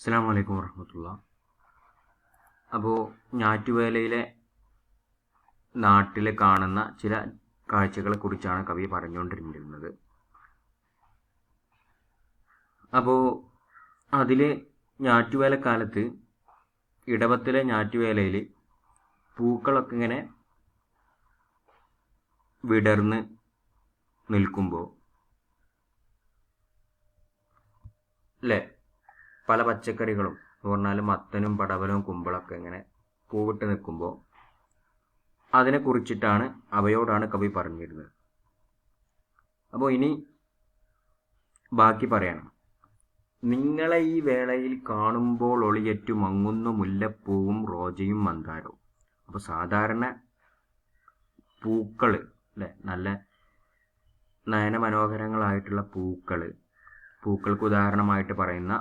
അസ്സാം വലൈക്കും വർഹമത്തുള്ള അപ്പോൾ ഞാറ്റുവേലയിലെ നാട്ടിൽ കാണുന്ന ചില കാഴ്ചകളെ കുറിച്ചാണ് കവി പറഞ്ഞുകൊണ്ടിരുന്നത്. അപ്പോൾ അതിൽ ഞാറ്റുവേലക്കാലത്ത് ഇടവത്തിലെ ഞാറ്റുവേലയിൽ പൂക്കളൊക്കെ ഇങ്ങനെ വിടർന്ന് നിൽക്കുമ്പോൾ അല്ലേ പല പച്ചക്കറികളും. എന്ന് പറഞ്ഞാൽ മത്തനും പടവലും കുമ്പളൊക്കെ ഇങ്ങനെ പൂവിട്ട് നിൽക്കുമ്പോൾ അതിനെ കുറിച്ചിട്ടാണ് അവയോടാണ് കവി പറഞ്ഞിരുന്നത്. അപ്പോൾ ഇനി ബാക്കി പറയണം. നിങ്ങളെ ഈ വേളയിൽ കാണുമ്പോൾ ഒളിയറ്റു മങ്ങുന്ന മുല്ലപ്പൂവും റോജയും മന്ദാരവും. അപ്പോൾ സാധാരണ പൂക്കൾ അല്ലേ? നല്ല നയനമനോഹരങ്ങളായിട്ടുള്ള പൂക്കൾ പൂക്കൾക്ക് ഉദാഹരണമായിട്ട് പറയുന്ന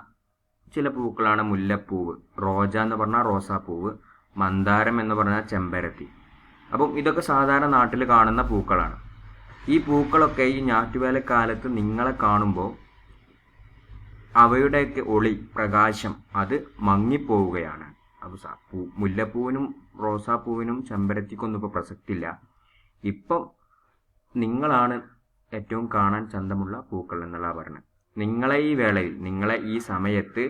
ചില പൂക്കളാണ് മുല്ലപ്പൂവ് റോജ എന്ന് പറഞ്ഞാൽ റോസാപ്പൂവ് മന്ദാരം എന്ന് പറഞ്ഞാൽ ചെമ്പരത്തി. അപ്പം ഇതൊക്കെ സാധാരണ നാട്ടിൽ കാണുന്ന പൂക്കളാണ്. ഈ പൂക്കളൊക്കെ ഈ ഞാറ്റുവേലക്കാലത്ത് നിങ്ങളെ കാണുമ്പോൾ അവയുടെയൊക്കെ ഒളി പ്രകാശം അത് മങ്ങിപ്പോവുകയാണ്. അപ്പോൾ മുല്ലപ്പൂവിനും റോസാപ്പൂവിനും ചെമ്പരത്തിക്കൊന്നും ഇപ്പോൾ പ്രസക്തിയില്ല. ഇപ്പം നിങ്ങളാണ് ഏറ്റവും കാണാൻ ചന്തമുള്ള പൂക്കൾ എന്നുള്ള പറഞ്ഞത് നിങ്ങളെ ഈ വേളയിൽ നിങ്ങളെ ഈ സമയത്ത്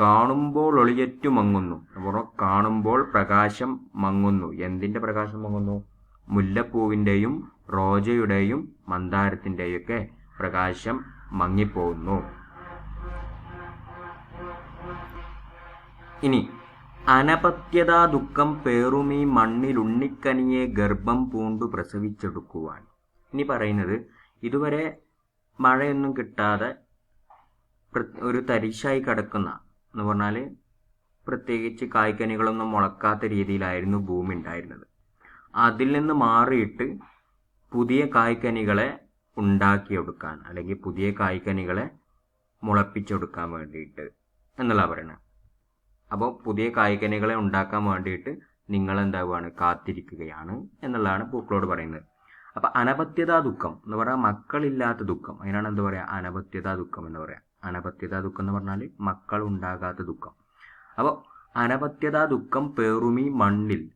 കാണുമ്പോൾ ഒളിയറ്റു മങ്ങുന്നു. അപ്പോൾ കാണുമ്പോൾ പ്രകാശം മങ്ങുന്നു. എന്തിന്റെ പ്രകാശം മങ്ങുന്നു? മുല്ലപ്പൂവിന്റെയും റോജയുടെയും മന്ദാരത്തിന്റെയും ഒക്കെ പ്രകാശം മങ്ങിപ്പോകുന്നു. ഇനി അനപത്യതാ ദുഃഖം പേറുമീ മണ്ണിൽ ഉണ്ണിക്കനിയെ ഗർഭം പൂണ്ടു പ്രസവിച്ചെടുക്കുവാൻ. ഇനി പറയുന്നത് ഇതുവരെ മഴയൊന്നും കിട്ടാതെ ഒരു തരിശായി കിടക്കുന്ന എന്ന് പറഞ്ഞാൽ പ്രത്യേകിച്ച് കായ്ക്കനികളൊന്നും മുളക്കാത്ത രീതിയിലായിരുന്നു ഭൂമി ഉണ്ടായിരുന്നത്. അതിൽ നിന്ന് മാറിയിട്ട് പുതിയ കായ്ക്കനികളെ ഉണ്ടാക്കിയെടുക്കാൻ അല്ലെങ്കിൽ പുതിയ കായ്ക്കനികളെ മുളപ്പിച്ചെടുക്കാൻ വേണ്ടിയിട്ട് എന്നുള്ള പറയുന്നത് അപ്പോൾ പുതിയ കായ്ക്കനികളെ ഉണ്ടാക്കാൻ വേണ്ടിയിട്ട് നിങ്ങൾ എന്താവുകയാണ് കാത്തിരിക്കുകയാണ് എന്നുള്ളതാണ് പൂക്കളോട് പറയുന്നത്. അപ്പൊ അനപത്യതാ ദുഃഖം എന്ന് പറഞ്ഞാൽ മക്കളില്ലാത്ത ദുഃഖം. അതിനാണ് എന്താ പറയാ? അനപത്യതാ ദുഃഖം എന്ന് പറയാം. അനപത്യതാ ദുഃഖം എന്ന് പറഞ്ഞാൽ മക്കൾ ഉണ്ടാകാത്ത ദുഃഖം. അപ്പോൾ അനപത്യതാ ദുഃഖം പേറുമി മണ്ണിൽ.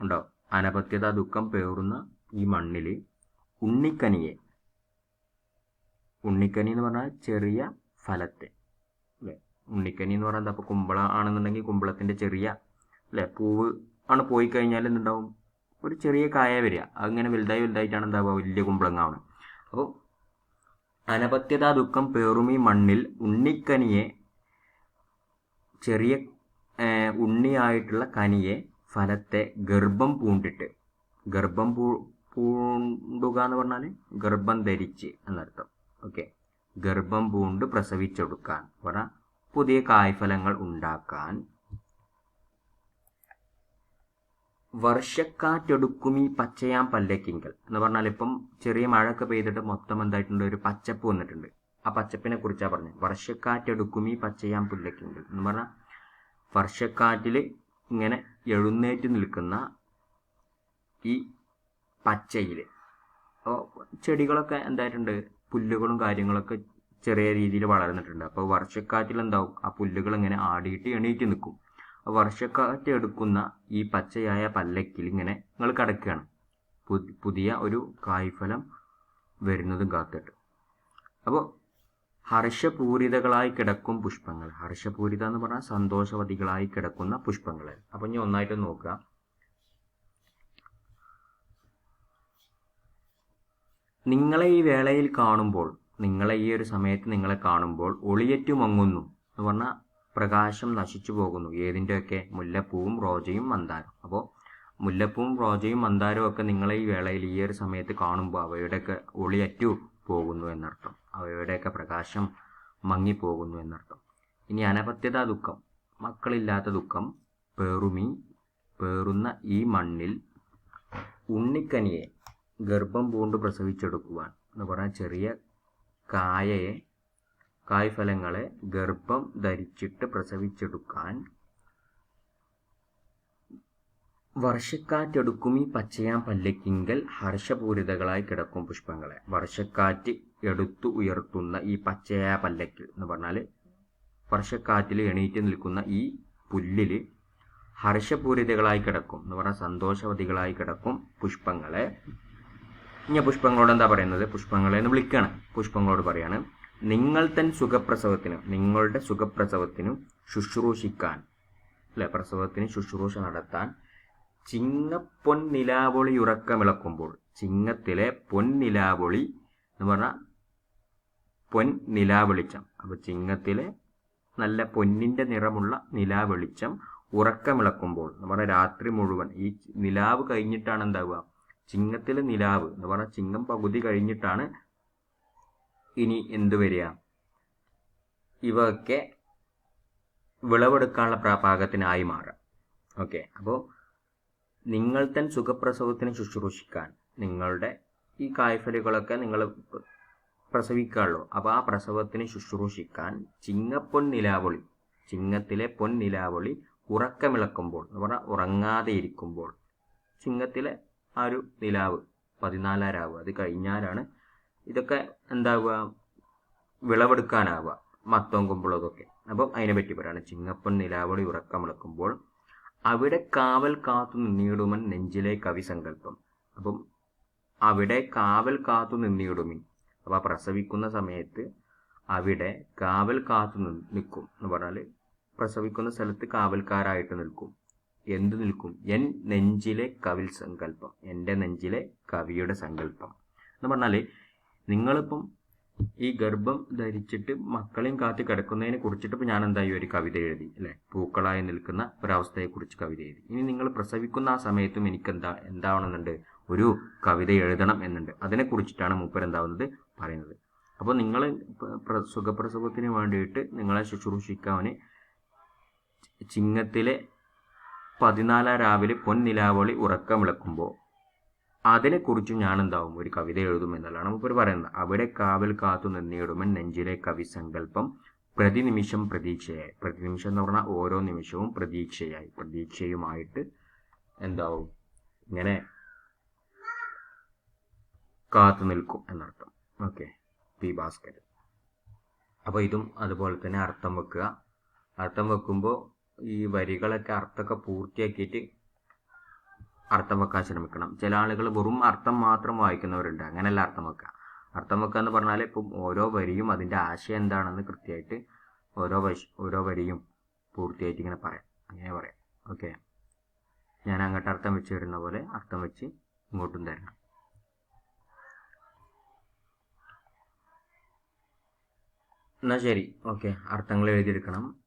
ഉണ്ടോ? അനപത്യതാ ദുഃഖം പേറുന്ന ഈ മണ്ണിൽ ഉണ്ണിക്കനിയെ. ഉണ്ണിക്കനി എന്ന് പറഞ്ഞാൽ ചെറിയ ഫലത്തെ. അല്ലേ? ഉണ്ണിക്കനി എന്ന് പറഞ്ഞാൽ അപ്പോൾ കുമ്പള ആണെന്നുണ്ടെങ്കിൽ കുമ്പളത്തിന്റെ ചെറിയ അല്ലേ? പൂവ് ആണ് പോയി കഴിഞ്ഞാൽ എന്തുണ്ടാവും? ഒരു ചെറിയ കായ വരിക. അങ്ങനെ വലുതായി വലുതായിട്ടാണ് എന്താ വലിയ കുമ്പളങ്ങാവണം. അപ്പോൾ അനപത്യതാ ദുഃഖം പേറുമി മണ്ണിൽ ഉണ്ണിക്കനിയെ ചെറിയ ഉണ്ണിയായിട്ടുള്ള കനിയെ ഫലത്തെ ഗർഭം പൂണ്ടിട്ട്. ഗർഭം പൂ പൂണ്ടുക എന്ന് പറഞ്ഞാൽ ഗർഭം ധരിച്ച് എന്നർത്ഥം. ഓക്കെ. ഗർഭം പൂണ്ട് പ്രസവിച്ചെടുക്കാൻ. പറഞ്ഞാൽ പുതിയ കായ്ഫലങ്ങൾ ഉണ്ടാക്കാൻ വർഷക്കാറ്റെടുക്കുമീ പച്ചയാം പല്ലക്കിങ്കൽ എന്ന് പറഞ്ഞാൽ ഇപ്പം ചെറിയ മഴയൊക്കെ പെയ്തിട്ട് മൊത്തം എന്തായിട്ടുണ്ട്? ഒരു പച്ചപ്പ് വന്നിട്ടുണ്ട്. ആ പച്ചപ്പിനെ കുറിച്ചാണ് പറഞ്ഞത് ഈ പച്ചയാം പുല്ലക്കിങ്കൽ എന്ന് പറഞ്ഞാൽ വർഷക്കാറ്റിൽ ഇങ്ങനെ എഴുന്നേറ്റ് നിൽക്കുന്ന ഈ പച്ചയിൽ അപ്പോൾ ചെടികളൊക്കെ എന്തായിട്ടുണ്ട്? പുല്ലുകളും കാര്യങ്ങളൊക്കെ ചെറിയ രീതിയിൽ വളർന്നിട്ടുണ്ട്. അപ്പോൾ വർഷക്കാറ്റിൽ എന്താവും ആ പുല്ലുകൾ ഇങ്ങനെ ആടിയിട്ട് എണീറ്റ് നിൽക്കും. വർഷക്കാറ്റ് എടുക്കുന്ന ഈ പച്ചയായ പല്ലക്കിൽ ഇങ്ങനെ നിങ്ങൾ കിടക്കുകയാണ്. പുതിയ ഒരു കായ്ഫലം വരുന്നതും കാത്തിട്ട്. അപ്പോൾ ഹർഷപൂരിതകളായി കിടക്കും പുഷ്പങ്ങൾ. ഹർഷപൂരിത എന്ന് പറഞ്ഞാൽ സന്തോഷവതികളായി കിടക്കുന്ന പുഷ്പങ്ങൾ. അപ്പം ഇനി ഒന്നായിട്ട് നോക്കുക. നിങ്ങളെ ഈ വേളയിൽ കാണുമ്പോൾ നിങ്ങളെ ഈ ഒരു സമയത്ത് നിങ്ങളെ കാണുമ്പോൾ ഒളിയറ്റുമങ്ങുന്നു എന്ന് പറഞ്ഞാൽ പ്രകാശം നശിച്ചു പോകുന്നു. ഏതിന്റെയൊക്കെ മുല്ലപ്പൂവും റോജയും മന്ദാരം. അപ്പോൾ മുല്ലപ്പൂവും റോജയും മന്ദാരവും ഒക്കെ നിങ്ങളെ ഈ വേളയിൽ ഈ ഒരു സമയത്ത് കാണുമ്പോൾ അവയുടെയൊക്കെ ഒളിയറ്റു പോകുന്നു എന്നർത്ഥം. അവയുടെയൊക്കെ പ്രകാശം മങ്ങിപ്പോകുന്നു എന്നർത്ഥം. ഇനി അനപത്യതാ ദുഃഖം. മക്കളില്ലാത്ത ദുഃഖം പേറുമി പേറുന്ന ഈ മണ്ണിൽ ഉണ്ണിക്കനിയെ ഗർഭം പൂണ്ട് പ്രസവിച്ചെടുക്കുവാൻ എന്ന് പറഞ്ഞാൽ ചെറിയ കായയെ കായ്ഫലങ്ങളെ ഗർഭം ധരിച്ചിട്ട് പ്രസവിച്ചെടുക്കാൻ വർഷക്കാറ്റെടുക്കും ഈ പച്ചയാം പല്ലക്കിങ്കൽ ഹർഷപൂരിതകളായി കിടക്കും പുഷ്പങ്ങളെ. വർഷക്കാറ്റ് എടുത്തു ഉയർത്തുന്ന ഈ പച്ചയാ പല്ലക്കിൽ എന്ന് പറഞ്ഞാൽ വർഷക്കാറ്റിൽ എണീറ്റ് നിൽക്കുന്ന ഈ പുല്ലിൽ ഹർഷപൂരിതകളായി കിടക്കും എന്ന് പറഞ്ഞാൽ സന്തോഷവതികളായി കിടക്കും പുഷ്പങ്ങളെ. ഇനി പുഷ്പങ്ങളോട് എന്താ പറയുന്നത്? പുഷ്പങ്ങളെ എന്ന് വിളിക്കണം. പുഷ്പങ്ങളോട് പറയാണ് നിങ്ങൾ തൻ സുഖപ്രസവത്തിനും നിങ്ങളുടെ സുഖപ്രസവത്തിനും ശുശ്രൂഷിക്കാൻ അല്ലെ? പ്രസവത്തിന് ശുശ്രൂഷ നടത്താൻ ചിങ്ങപ്പൊന്നിലാവൊളി ഉറക്കമിളക്കുമ്പോൾ ചിങ്ങത്തിലെ പൊന്നിലാവൊളി എന്ന് പറഞ്ഞാൽ പൊൻ നിലാവെളിച്ചം. അപ്പൊ ചിങ്ങത്തിലെ നല്ല പൊന്നിന്റെ നിറമുള്ള നിലാവെളിച്ചം ഉറക്കമിളക്കുമ്പോൾ എന്ന് പറഞ്ഞാൽ രാത്രി മുഴുവൻ. ഈ നിലാവ് കഴിഞ്ഞിട്ടാണ് എന്താവുക? ചിങ്ങത്തിലെ നിലാവ് എന്ന് പറഞ്ഞാൽ ചിങ്ങം പകുതി കഴിഞ്ഞിട്ടാണ് ഇനി എന്ത് വരിക? ഇവയൊക്കെ വിളവെടുക്കാനുള്ള പാകത്തിനായി മാറാം. ഓക്കെ. അപ്പോൾ നിങ്ങൾ തൻ സുഖപ്രസവത്തിന് ശുശ്രൂഷിക്കാൻ നിങ്ങളുടെ ഈ കായ്ഫലുകളൊക്കെ നിങ്ങൾ പ്രസവിക്കാമല്ലോ അപ്പോൾ ആ പ്രസവത്തിന് ശുശ്രൂഷിക്കാൻ ചിങ്ങപ്പൊൻ നിലാവൊളി ചിങ്ങത്തിലെ പൊൻ നിലാവൊളി ഉറക്കമിളക്കുമ്പോൾ എന്ന് പറഞ്ഞാൽ ഉറങ്ങാതെ ഇരിക്കുമ്പോൾ ചിങ്ങത്തിലെ ആ ഒരു നിലാവ് പതിനാലാം രാവ് അത് കഴിഞ്ഞാലാണ് ഇതൊക്കെ എന്താവുക? വിളവെടുക്കാനാവുക. മത്തവും കുമ്പളതൊക്കെ അപ്പം അതിനെ പറ്റി പറയാണ്. ചിങ്ങപ്പൻ നിലാവളി ഉറക്കമിളക്കുമ്പോൾ അവിടെ കാവൽ കാത്തു നിന്നിടുമൻ നെഞ്ചിലെ കവിസങ്കല്പം അപ്പം അവിടെ കാവൽ കാത്തു നിന്നിടുമിൻ. അപ്പം പ്രസവിക്കുന്ന സമയത്ത് അവിടെ കാവൽ കാത്തു നിൽക്കും എന്ന് പറഞ്ഞാൽ പ്രസവിക്കുന്ന സ്ഥലത്ത് കാവൽക്കാരായിട്ട് നിൽക്കും. എന്ത് നിൽക്കും? എൻ നെഞ്ചിലെ കവിൽ സങ്കല്പം. എന്റെ നെഞ്ചിലെ കവിയുടെ സങ്കല്പം എന്ന് പറഞ്ഞാൽ നിങ്ങളിപ്പം ഈ ഗർഭം ധരിച്ചിട്ട് മക്കളെയും കാത്തി കിടക്കുന്നതിനെ കുറിച്ചിട്ട് ഇപ്പം ഞാൻ എന്തായി ഒരു കവിത എഴുതി അല്ലെ? പൂക്കളായി നിൽക്കുന്ന ഒരവസ്ഥയെ കുറിച്ച് കവിത എഴുതി. ഇനി നിങ്ങൾ പ്രസവിക്കുന്ന ആ സമയത്തും എനിക്ക് എന്താ എന്താവണമെന്നുണ്ട്? ഒരു കവിത എഴുതണം എന്നുണ്ട്. അതിനെ കുറിച്ചിട്ടാണ് മൂപ്പർ എന്താവുന്നത് പറയുന്നത്. അപ്പോൾ നിങ്ങൾ സുഖപ്രസവത്തിന് വേണ്ടിയിട്ട് നിങ്ങളെ ശുശ്രൂഷിക്കാവിന് ചിങ്ങത്തിലെ പതിനാലാം രാവിലെ പൊന്നിലാവളി ഉറക്കമിളക്കുമ്പോൾ അതിനെക്കുറിച്ച് ഞാൻ എന്താവും ഒരു കവിത എഴുതും എന്നല്ലാണ് മൂപ്പർ പറയുന്നത്. അവിടെ കാവൽ കാത്തു നിന്നിടുമൻ നെഞ്ചിലെ കവി സങ്കല്പം പ്രതിനിമിഷം പ്രതീക്ഷയായി. പ്രതിനിമിഷം എന്ന് പറഞ്ഞാൽ ഓരോ നിമിഷവും പ്രതീക്ഷയായി. പ്രതീക്ഷയുമായിട്ട് എന്താവും? ഇങ്ങനെ കാത്തു നിൽക്കും എന്നർത്ഥം. ഓക്കെ. പി ഭാസ്കരൻ. അപ്പോൾ ഇതും അതുപോലെ തന്നെ അർത്ഥം വെക്കുക. അർത്ഥം വെക്കുമ്പോൾ ഈ വരികളൊക്കെ അർത്ഥമൊക്കെ പൂർത്തിയാക്കിയിട്ട് അർത്ഥം വെക്കാൻ ശ്രമിക്കണം. ചില ആളുകൾ വെറും അർത്ഥം മാത്രം വായിക്കുന്നവരുണ്ട്. അങ്ങനെയല്ല അർത്ഥം വെക്കുക. അർത്ഥം വെക്കുക എന്ന് പറഞ്ഞാൽ ഇപ്പം ഓരോ വരിയും അതിന്റെ ആശയം എന്താണെന്ന് കൃത്യമായിട്ട് ഓരോ വശ ഓരോ വരിയും പൂർത്തിയായിട്ട് ഇങ്ങനെ പറയാം. അങ്ങനെ പറയാം. ഓക്കെ? ഞാൻ അങ്ങോട്ട് അർത്ഥം വെച്ച് തരുന്ന പോലെ അർത്ഥം വെച്ച് ഇങ്ങോട്ടും തരണം. എന്നാൽ ശരി. ഓക്കെ. അർത്ഥങ്ങൾ എഴുതിയെടുക്കണം.